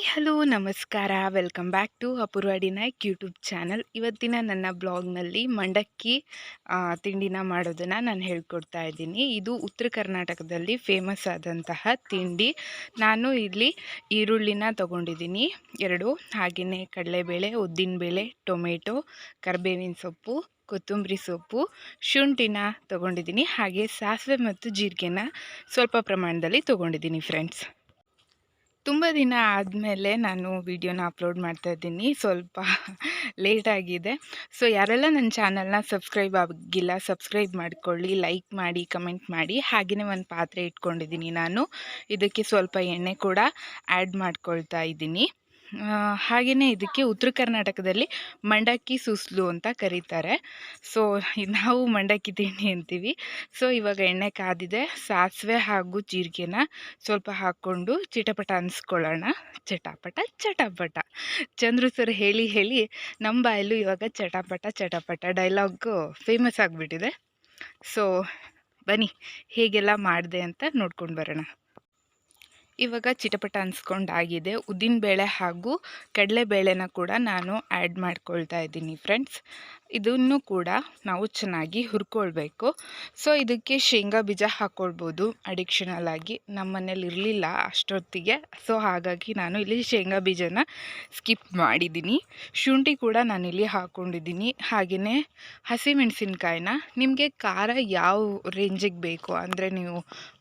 Hi hello, ನಮಸ್ಕಾರ. Welcome back to Apoorva ಡಿನಾಯ್ಕ್ YouTube channel. ಇವತ್ತಿನ ನನ್ನ ಬ್ಲಾಗ್ನಲ್ಲಿ ಮಂಡಕ್ಕಿ ತಿಂಡಿನ ಮಾಡೋದನ್ನು ನಾನು ಹೇಳ್ಕೊಡ್ತಾ ಇದ್ದೀನಿ. ಇದು ಉತ್ತರ ಕರ್ನಾಟಕದಲ್ಲಿ ಫೇಮಸ್ ಆದಂತಹ ತಿಂಡಿ. ನಾನು ಇಲ್ಲಿ ಈರುಳ್ಳಿನ ತಗೊಂಡಿದ್ದೀನಿ. ಎರಡು ಹಾಗೆಯೇ ಕಡಲೆಬೇಳೆ, ಉದ್ದಿನಬೇಳೆ, ಟೊಮೆಟೊ, ಕರಿಬೇವಿನ ಸೊಪ್ಪು, ಕೊತ್ತಂಬರಿ ಸೊಪ್ಪು, ಶುಂಠಿನ ತೊಗೊಂಡಿದ್ದೀನಿ. ಹಾಗೆ ಸಾಸಿವೆ ಮತ್ತು ಜೀರಿಗೆನ ಸ್ವಲ್ಪ ಪ್ರಮಾಣದಲ್ಲಿ ತೊಗೊಂಡಿದ್ದೀನಿ, ಫ್ರೆಂಡ್ಸ್. ತುಂಬ ದಿನ ಆದಮೇಲೆ ನಾನು ವಿಡಿಯೋನ ಅಪ್ಲೋಡ್ ಮಾಡ್ತಾ ಇದ್ದೀನಿ. ಸ್ವಲ್ಪ ಲೇಟ್ ಆಗಿದೆ. ಸೊ, ಯಾರೆಲ್ಲ ನನ್ನ ಚಾನಲ್ನ ಸಬ್ಸ್ಕ್ರೈಬ್ ಆಗಿಲ್ಲ, ಸಬ್ಸ್ಕ್ರೈಬ್ ಮಾಡ್ಕೊಳ್ಳಿ, ಲೈಕ್ ಮಾಡಿ, ಕಮೆಂಟ್ ಮಾಡಿ. ಹಾಗೆಯೇ ಒಂದು ಪಾತ್ರೆ ಇಟ್ಕೊಂಡಿದ್ದೀನಿ ನಾನು. ಇದಕ್ಕೆ ಸ್ವಲ್ಪ ಎಣ್ಣೆ ಕೂಡ ಆ್ಯಡ್ ಮಾಡ್ಕೊಳ್ತಾ ಇದ್ದೀನಿ. ಹಾಗೆಯೇ ಇದಕ್ಕೆ ಉತ್ತರ ಕರ್ನಾಟಕದಲ್ಲಿ ಮಂಡಕ್ಕಿ ಸುಸ್ಲು ಅಂತ ಕರೀತಾರೆ. ಸೊ ನಾವು ಮಂಡಕ್ಕಿ ತಿಂಡಿ ಅಂತೀವಿ. ಸೊ ಇವಾಗ ಎಣ್ಣೆ ಕಾದಿದೆ. ಸಾಸಿವೆ ಹಾಗೂ ಜೀರಿಗೆನ ಸ್ವಲ್ಪ ಹಾಕ್ಕೊಂಡು ಚಿಟಪಟ ಅನ್ಸ್ಕೊಳ್ಳೋಣ. ಚಟಾಪಟ ಚಟಾಪಟ. ಚಂದ್ರು ಸರ್ ಹೇಳಿ ಹೇಳಿ ನಮ್ಮ ಬಾಯಲ್ಲೂ ಇವಾಗ ಚಟಾಪಟ ಚಟಾಪಟ ಡೈಲಾಗ್ ಫೇಮಸ್ ಆಗಿಬಿಟ್ಟಿದೆ. ಸೊ ಬನ್ನಿ, ಹೇಗೆಲ್ಲ ಮಾಡಿದೆ ಅಂತ ನೋಡ್ಕೊಂಡು ಬರೋಣ. ಇವಾಗ ಚಿಟಪಟ ಅನ್ಸ್ಕೊಂಡಾಗಿದೆ. ಉದ್ದಿನಬೇಳೆ ಹಾಗೂ ಕಡಲೆಬೇಳೆನ ಕೂಡ ನಾನು ಆ್ಯಡ್ ಮಾಡ್ಕೊಳ್ತಾ ಇದ್ದೀನಿ ಫ್ರೆಂಡ್ಸ್ ಇದನ್ನು ಕೂಡ ನಾವು ಚೆನ್ನಾಗಿ ಹುರ್ಕೊಳ್ಬೇಕು. ಸೊ ಇದಕ್ಕೆ ಶೇಂಗಾ ಬೀಜ ಹಾಕ್ಕೊಳ್ಬೋದು ಅಡಿಕ್ಷನಲ್ ಆಗಿ ನಮ್ಮ ಇರಲಿಲ್ಲ ಅಷ್ಟೊತ್ತಿಗೆ. ಸೊ ಹಾಗಾಗಿ ನಾನು ಇಲ್ಲಿ ಶೇಂಗಾ ಬೀಜನ ಸ್ಕಿಪ್ ಮಾಡಿದ್ದೀನಿ. ಶುಂಠಿ ಕೂಡ ನಾನಿಲ್ಲಿ ಹಾಕ್ಕೊಂಡಿದ್ದೀನಿ ಹಾಗೆಯೇ ಹಸಿಮೆಣಸಿನ್ಕಾಯಿನ. ನಿಮಗೆ ಖಾರ ಯಾವ ರೇಂಜಿಗೆ ಬೇಕು? ಅಂದರೆ ನೀವು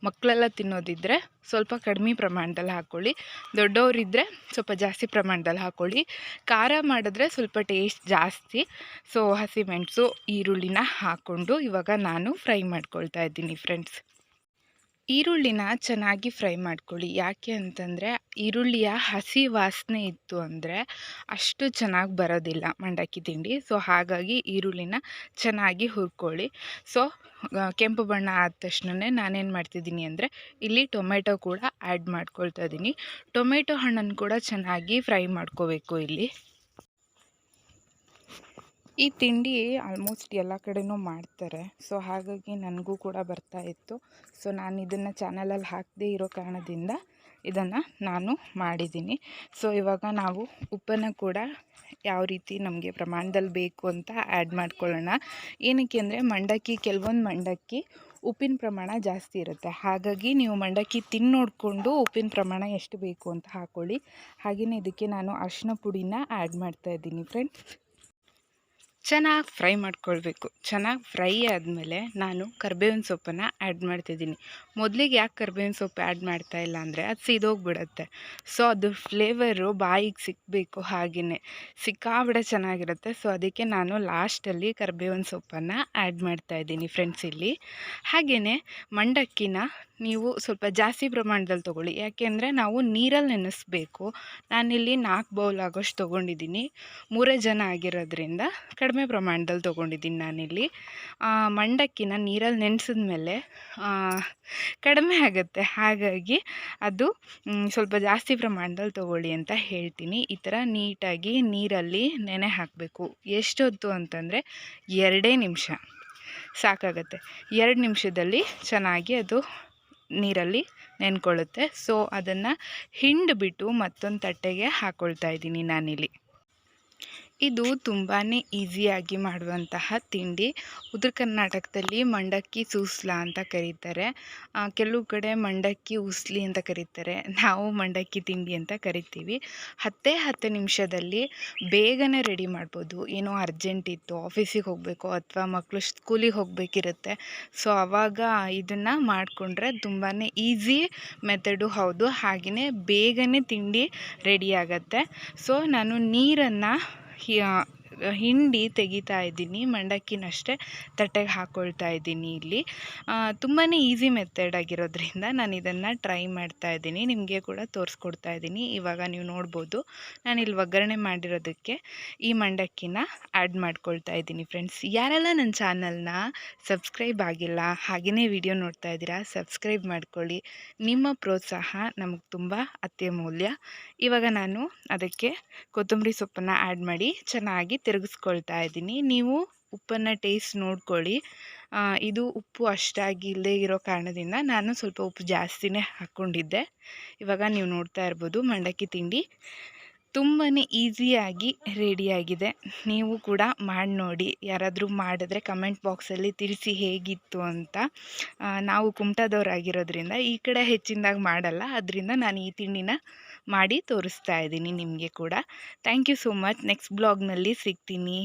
ಮಕ್ಕಳೆಲ್ಲ ತಿನ್ನೋದಿದ್ದರೆ ಸ್ವಲ್ಪ ಕಡಿಮೆ ಪ್ರಮಾಣದಲ್ಲಿ ಹಾಕ್ಕೊಳ್ಳಿ ದೊಡ್ಡವರಿದ್ದರೆ ಸ್ವಲ್ಪ ಜಾಸ್ತಿ ಪ್ರಮಾಣದಲ್ಲಿ ಹಾಕ್ಕೊಳ್ಳಿ ಖಾರ ಮಾಡಿದ್ರೆ ಸ್ವಲ್ಪ ಟೇಸ್ಟ್ ಜಾಸ್ತಿ. ಸೊ ಹಸಿಮೆಣಸು ಈರುಳ್ಳಿನ ಹಾಕ್ಕೊಂಡು ಇವಾಗ ನಾನು ಫ್ರೈ ಮಾಡ್ಕೊಳ್ತಾ ಇದ್ದೀನಿ ಫ್ರೆಂಡ್ಸ್. ಈರುಳ್ಳಿನ ಚೆನ್ನಾಗಿ ಫ್ರೈ ಮಾಡ್ಕೊಳ್ಳಿ. ಯಾಕೆ ಅಂತಂದರೆ ಈರುಳ್ಳಿಯ ಹಸಿ ವಾಸನೆ ಇತ್ತು ಅಂದರೆ ಅಷ್ಟು ಚೆನ್ನಾಗಿ ಬರೋದಿಲ್ಲ ಮಂಡಕ್ಕಿ ತಿಂಡಿ. ಸೊ, ಹಾಗಾಗಿ ಈರುಳ್ಳಿನ ಚೆನ್ನಾಗಿ ಹುರ್ಕೊಳ್ಳಿ. ಸೊ ಕೆಂಪು ಬಣ್ಣ ಆದ ತಕ್ಷಣವೇ ನಾನೇನು ಮಾಡ್ತಿದ್ದೀನಿ ಅಂದರೆ ಇಲ್ಲಿ ಟೊಮೆಟೊ ಕೂಡ ಆ್ಯಡ್ ಮಾಡ್ಕೊಳ್ತಾ ಇದ್ದೀನಿ. ಟೊಮೆಟೊ ಹಣ್ಣನ್ನು ಕೂಡ ಚೆನ್ನಾಗಿ ಫ್ರೈ ಮಾಡ್ಕೋಬೇಕು ಇಲ್ಲಿ. ಈ ತಿಂಡಿ ಆಲ್ಮೋಸ್ಟ್ ಎಲ್ಲ ಕಡೆನೂ ಮಾಡ್ತಾರೆ. ಸೊ, ಹಾಗಾಗಿ ನನಗೂ ಕೂಡ ಬರ್ತಾ ಇತ್ತು. ಸೊ, ನಾನು ಇದನ್ನು ಚಾನಲಲ್ಲಿ ಹಾಕದೇ ಇರೋ ಕಾರಣದಿಂದ ಇದನ್ನು ನಾನು ಮಾಡಿದ್ದೀನಿ. ಸೊ, ಇವಾಗ ನಾವು ಉಪ್ಪನ್ನು ಕೂಡ ಯಾವ ರೀತಿ ನಮಗೆ ಪ್ರಮಾಣದಲ್ಲಿ ಬೇಕು ಅಂತ ಆ್ಯಡ್ ಮಾಡ್ಕೊಳ್ಳೋಣ. ಏನಕ್ಕೆ ಅಂದರೆ ಮಂಡಕ್ಕಿ, ಕೆಲವೊಂದು ಮಂಡಕ್ಕಿ ಉಪ್ಪಿನ ಪ್ರಮಾಣ ಜಾಸ್ತಿ ಇರುತ್ತೆ. ಹಾಗಾಗಿ ನೀವು ಮಂಡಕ್ಕಿ ತಿಂದು ನೋಡಿಕೊಂಡು ಉಪ್ಪಿನ ಪ್ರಮಾಣ ಎಷ್ಟು ಬೇಕು ಅಂತ ಹಾಕ್ಕೊಳ್ಳಿ ಹಾಗೆಯೇ ಇದಕ್ಕೆ ನಾನು ಅರಿಶಿನ ಪುಡಿನ ಆ್ಯಡ್ ಮಾಡ್ತಾಯಿದ್ದೀನಿ ಫ್ರೆಂಡ್ಸ್ ಚೆನ್ನಾಗಿ ಫ್ರೈ ಮಾಡ್ಕೊಳ್ಬೇಕು. ಚೆನ್ನಾಗಿ ಫ್ರೈ ಆದಮೇಲೆ ನಾನು ಕರ್ಬೇವಿನ ಸೊಪ್ಪನ್ನು ಆ್ಯಡ್ ಮಾಡ್ತಿದ್ದೀನಿ. ಮೊದಲಿಗೆ ಯಾಕೆ ಕರ್ಬೇವಿನ ಸೊಪ್ಪು ಆ್ಯಡ್ ಮಾಡ್ತಾ ಇಲ್ಲ ಅಂದರೆ ಅದು ಸಿದೋಗ್ಬಿಡುತ್ತೆ. ಸೊ, ಅದು ಫ್ಲೇವರು ಬಾಯಿಗೆ ಸಿಕ್ಕಬೇಕು ಹಾಗೆಯೇ ಸಿಕ್ಕಾಬಿಡ ಚೆನ್ನಾಗಿರುತ್ತೆ. ಸೊ, ಅದಕ್ಕೆ ನಾನು ಲಾಸ್ಟಲ್ಲಿ ಕರ್ಬೇವಿನ ಸೊಪ್ಪನ್ನು ಆ್ಯಡ್ ಮಾಡ್ತಾಯಿದ್ದೀನಿ ಫ್ರೆಂಡ್ಸ್ ಇಲ್ಲಿ. ಹಾಗೆಯೇ ಮಂಡಕ್ಕಿನ ನೀವು ಸ್ವಲ್ಪ ಜಾಸ್ತಿ ಪ್ರಮಾಣದಲ್ಲಿ ತೊಗೊಳ್ಳಿ. ಯಾಕೆಂದರೆ ನಾವು ನೀರಲ್ಲಿ ನೆನೆಸ್ಬೇಕು. ನಾನಿಲ್ಲಿ ನಾಲ್ಕು ಬೌಲ್ ಆಗೋಷ್ಟು ತೊಗೊಂಡಿದ್ದೀನಿ. ಮೂರೇ ಜನ ಆಗಿರೋದ್ರಿಂದ ಕಡಿಮೆ ಪ್ರಮಾಣದಲ್ಲಿ ತೊಗೊಂಡಿದ್ದೀನಿ ನಾನಿಲ್ಲಿ. ಮಂಡಕ್ಕಿನ ನೀರಲ್ಲಿ ನೆನೆಸಿದ ಮೇಲೆ ಕಡಿಮೆ ಆಗುತ್ತೆ. ಹಾಗಾಗಿ ಅದು ಸ್ವಲ್ಪ ಜಾಸ್ತಿ ಪ್ರಮಾಣದಲ್ಲಿ ತೊಗೊಳ್ಳಿ ಅಂತ ಹೇಳ್ತೀನಿ. ಈ ಥರ ನೀಟಾಗಿ ನೀರಲ್ಲಿ ನೆನೆ ಹಾಕಬೇಕು. ಎಷ್ಟೊತ್ತು ಅಂತಂದರೆ ಎರಡೇ ನಿಮಿಷ. ಸಾಕಾಗತ್ತೆ. ಎರಡು ನಿಮಿಷದಲ್ಲಿ ಚೆನ್ನಾಗಿ ಅದು ನೀರಲ್ಲಿ ನೆನ್ಕೊಳ್ಳುತ್ತೆ. ಸೊ, ಅದನ್ನು ಹಿಂಡಿಬಿಟ್ಟು ಮತ್ತೊಂದು ತಟ್ಟೆಗೆ ಹಾಕ್ಕೊಳ್ತಾ ಇದ್ದೀನಿ ನಾನಿಲ್ಲಿ. ಇದು ತುಂಬಾ ಈಸಿಯಾಗಿ ಮಾಡುವಂತಹ ತಿಂಡಿ. ಉತ್ತರ ಕರ್ನಾಟಕದಲ್ಲಿ ಮಂಡಕ್ಕಿ ಸೂಸ್ಲ ಅಂತ ಕರೀತಾರೆ. ಕೆಲವು ಕಡೆ ಮಂಡಕ್ಕಿ ಉಸ್ಲಿ ಅಂತ ಕರೀತಾರೆ. ನಾವು ಮಂಡಕ್ಕಿ ತಿಂಡಿ ಅಂತ ಕರಿತೀವಿ. ಹತ್ತೇ ಹತ್ತು ನಿಮಿಷದಲ್ಲಿ ಬೇಗನೆ ರೆಡಿ ಮಾಡ್ಬೋದು. ಏನೋ ಅರ್ಜೆಂಟ್ ಇತ್ತು ಆಫೀಸಿಗೆ ಹೋಗಬೇಕು ಅಥವಾ ಮಕ್ಕಳು ಸ್ಕೂಲಿಗೆ ಹೋಗಬೇಕಿರುತ್ತೆ. ಸೊ ಆವಾಗ ಇದನ್ನು ಮಾಡಿಕೊಂಡ್ರೆ ತುಂಬಾ ಈಸಿ ಮೆಥಡು ಹೌದು. ಹಾಗೆಯೇ ಬೇಗನೆ ತಿಂಡಿ ರೆಡಿ ಆಗುತ್ತೆ. ಸೊ ನಾನು ನೀರನ್ನು here ಹಿಂಡಿ ತೆಗಿತಾ ಇದ್ದೀನಿ, ಮಂಡಕ್ಕಿನಷ್ಟೇ ತಟ್ಟೆಗೆ ಹಾಕ್ಕೊಳ್ತಾ ಇದ್ದೀನಿ ಇಲ್ಲಿ. ತುಂಬಾ ಈಸಿ ಮೆಥಡ್ ಆಗಿರೋದ್ರಿಂದ ನಾನು ಇದನ್ನು ಟ್ರೈ ಮಾಡ್ತಾ ಇದ್ದೀನಿ, ನಿಮಗೆ ಕೂಡ ತೋರಿಸ್ಕೊಡ್ತಾ ಇದ್ದೀನಿ. ಇವಾಗ ನೀವು ನೋಡ್ಬೋದು, ನಾನು ಇಲ್ಲಿ ಒಗ್ಗರಣೆ ಮಾಡಿರೋದಕ್ಕೆ ಈ ಮಂಡಕ್ಕಿನ ಆ್ಯಡ್ ಮಾಡ್ಕೊಳ್ತಾ ಇದ್ದೀನಿ ಫ್ರೆಂಡ್ಸ್ ಯಾರೆಲ್ಲ ನನ್ನ ಚಾನಲ್ನ ಸಬ್ಸ್ಕ್ರೈಬ್ ಆಗಿಲ್ಲ ಹಾಗೆಯೇ ವಿಡಿಯೋ ನೋಡ್ತಾ ಇದ್ದೀರಾ ಸಬ್ಸ್ಕ್ರೈಬ್ ಮಾಡ್ಕೊಳ್ಳಿ. ನಿಮ್ಮ ಪ್ರೋತ್ಸಾಹ ನಮಗೆ ತುಂಬ ಅತ್ಯಮೂಲ್ಯ. ಇವಾಗ ನಾನು ಅದಕ್ಕೆ ಕೊತ್ತಂಬರಿ ಸೊಪ್ಪನ್ನು ಆ್ಯಡ್ ಮಾಡಿ ಚೆನ್ನಾಗಿ ತಿರುಗಿಸ್ಕೊಳ್ತಾ ಇದ್ದೀನಿ. ನೀವು ಉಪ್ಪನ್ನು ಟೇಸ್ಟ್ ನೋಡ್ಕೊಳ್ಳಿ. ಇದು ಉಪ್ಪು ಅಷ್ಟಾಗಿ ಇಲ್ಲದೆ ಇರೋ ಕಾರಣದಿಂದ ನಾನು ಸ್ವಲ್ಪ ಉಪ್ಪು ಜಾಸ್ತಿನೇ ಹಾಕ್ಕೊಂಡಿದ್ದೆ. ಇವಾಗ ನೀವು ನೋಡ್ತಾ ಇರ್ಬೋದು ಮಂಡಕ್ಕಿ ತಿಂಡಿ ತುಂಬಾ ಈಸಿಯಾಗಿ ರೆಡಿಯಾಗಿದೆ ನೀವು ಕೂಡ ಮಾಡಿ ನೋಡಿ. ಯಾರಾದರೂ ಮಾಡಿದ್ರೆ ಕಮೆಂಟ್ ಬಾಕ್ಸಲ್ಲಿ ತಿಳಿಸಿ ಹೇಗಿತ್ತು ಅಂತ. ನಾವು ಕುಮಟಾದವರಾಗಿರೋದ್ರಿಂದ ಈ ಕಡೆ ಹೆಚ್ಚಿನದಾಗಿ ಮಾಡಲ್ಲ. ಅದರಿಂದ ನಾನು ಈ ತಿಂಡಿನ ಮಾಡಿ ತೋರಿಸ್ತಾ ಇದ್ದೀನಿ ನಿಮಗೆ ಕೂಡ. Thank you so much next ಬ್ಲಾಗ್ನಲ್ಲಿ ಸಿಗ್ತೀನಿ.